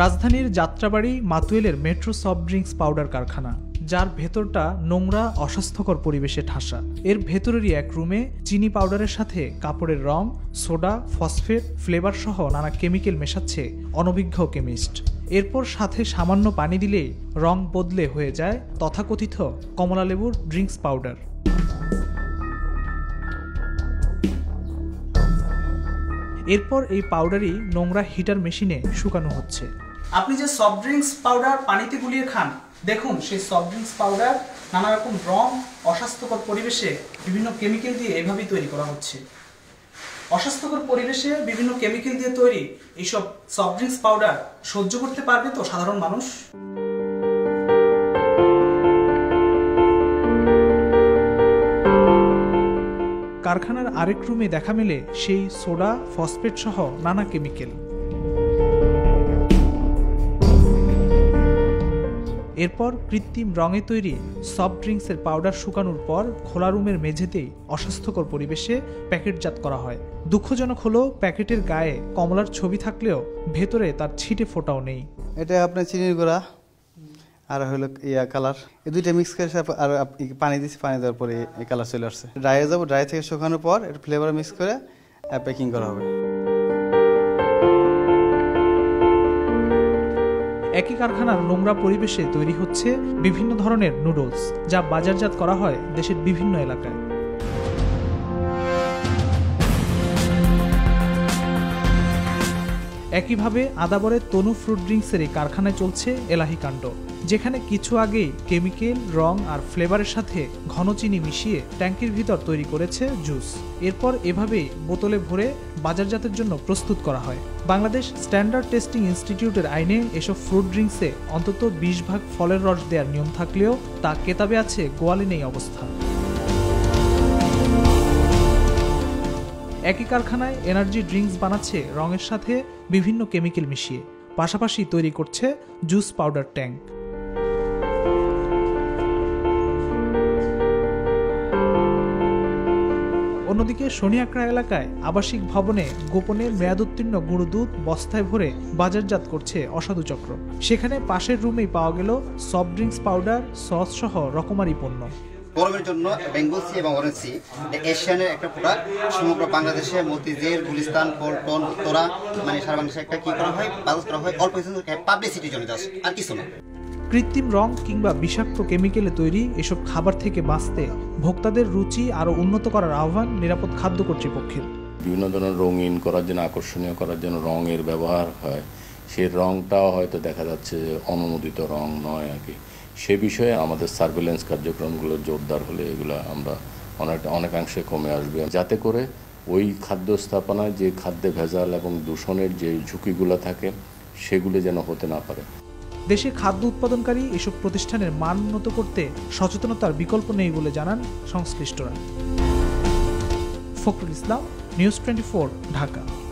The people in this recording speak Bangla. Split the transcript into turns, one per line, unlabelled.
রাজধানীর যাত্রাবাড়ি মাতুয়েলের মেট্রো সফট ড্রিঙ্কস পাউডার কারখানা, যার ভেতরটা নোংরা, অস্বাস্থ্যকর পরিবেশে ঠাসা। এর ভেতরেরই এক রুমে চিনি পাউডারের সাথে কাপড়ের রং, সোডা, ফসফেট, ফ্লেভার সহ নানা কেমিক্যাল মেশাচ্ছে অনভিজ্ঞ কেমিস্ট। এরপর সাথে সামান্য পানি দিলেই রং বদলে হয়ে যায় তথাকথিত কমলালেবুর ড্রিঙ্কস পাউডার। এরপর এই পাউডারই নোংরা হিটার মেশিনে শুকানো হচ্ছে। আপনি যে সফট ড্রিঙ্কস পাউডার পানিতে গুলিয়ে খান, দেখুন সেই সফট ড্রিঙ্কস পাউডার নানা রকম রং, অস্বাস্থ্যকর পরিবেশে বিভিন্ন কেমিক্যাল দিয়ে এভাবেই তৈরি করা হচ্ছে। অস্বাস্থ্যকর পরিবেশে বিভিন্ন কেমিক্যাল দিয়ে তৈরি এইসব সফট ড্রিঙ্কস পাউডার সহ্য করতে পারবে তো সাধারণ মানুষ? কারখানার আরেক রুমে দেখা মেলে সেই সোডা ফসফেট সহ নানা কেমিক্যাল এরপর কৃত্রিম রঙে তৈরি সফট ড্রিঙ্কসের পাউডার শুকানোর পর খোলা রুমের মেঝেতেই অস্বাস্থ্যকর পরিবেশে প্যাকেটজাত করা হয়। দুঃখজনক হলো, প্যাকেটের গায়ে কমলার ছবি থাকলেও ভেতরে তার ছিটে ফোটাও নেই।
এটা আপনার চিনির গুঁড়া, আর হলো ইয়া কালার এই দুইটা মিক্স করে আর পানি দিচ্ছি পানি দেওয়ার পরে এই কালার চলে আসছে। ড্রাই হয়ে যাব ড্রাই থেকে শুকানোর পর এটা ফ্লেভার মিক্স করে প্যাকিং করা হবে।
একই কারখানার নোংরা পরিবেশে তৈরি হচ্ছে বিভিন্ন ধরনের নুডলস যা বাজারজাত করা হয় দেশের বিভিন্ন এলাকায়। একইভাবে আদাবরের তনু ফ্রুট ড্রিঙ্কসের এই কারখানায় চলছে এলাহি কাণ্ড, যেখানে কিছু আগেই কেমিক্যাল, রং আর ফ্লেভারের সাথে ঘন চিনি মিশিয়ে ট্যাঙ্কির ভিতর তৈরি করেছে জুস। এরপর এভাবেই বোতলে ভরে বাজারজাতের জন্য প্রস্তুত করা হয়। বাংলাদেশ স্ট্যান্ডার্ড টেস্টিং ইনস্টিটিউটের আইনে এসব ফ্রুট ড্রিঙ্কসে অন্তত বিশ ভাগ ফলের রস দেওয়ার নিয়ম থাকলেও তা কেতাবে আছে গোয়ালে নেই অবস্থা। একই কারখানায় এনার্জি ড্রিঙ্কস বানাচ্ছে, রঙের সাথে বিভিন্ন কেমিক্যাল মিশিয়ে। পাশাপাশি তৈরি করছে জুস পাউডার ট্যাঙ্ক অন্যদিকে শনিয়াকড়া এলাকায় আবাসিক ভবনে গোপনে মেয়াদোত্তীর্ণ গুঁড়ো দুধ বস্তায় ভরে বাজারজাত করছে অসাধু চক্র। সেখানে পাশের রুমেই পাওয়া গেল সফট ড্রিঙ্কস পাউডার সস সহ রকমারি পণ্য।
গরমের জন্য বেঙ্গল সি এবং অরেঞ্জ সি এশিয়ানের একটা প্রোডাক্ট সমগ্র বাংলাদেশে মতিঝিল গুলিস্তান পল্টন উত্তরা মানে সারা বাংলাদেশে একটা কি করা হয়? বাজার করা হয় অল্প পাবলিসিটির জন্য জাস্ট আর কিছু না।
কৃত্রিম রং কিংবা বিষাক্ত কেমিক্যালে তৈরি এসব খাবার থেকে বাঁচতে ভোক্তাদের রুচি আরও উন্নত করার আহ্বান নিরাপদ খাদ্য কর্তৃপক্ষের।
বিভিন্ন ধরনের রঙিন করার জন্য আকর্ষণীয় করার জন্য রঙের ব্যবহার হয়। সেই রঙটাও হয়তো দেখা যাচ্ছে যে অনুমোদিত রং নয় আর কি। সে বিষয়ে আমাদের সার্ভেলেন্স কার্যক্রমগুলো জোরদার হলে এগুলো আমরা অনেক অনেকাংশে কমে আসবে। যাতে করে ওই খাদ্য স্থাপনায় যে খাদ্যে ভেজাল এবং দূষণের যে ঝুঁকিগুলো থাকে, সেগুলো যেন হতে না পারে।
দেশে খাদ্য উৎপাদনকারী এসব প্রতিষ্ঠানের মান উন্নত করতে সচেতনতার বিকল্প নেই বলে জানান সংশ্লিষ্টরা। Fakhrul Islam news twenty Dhaka.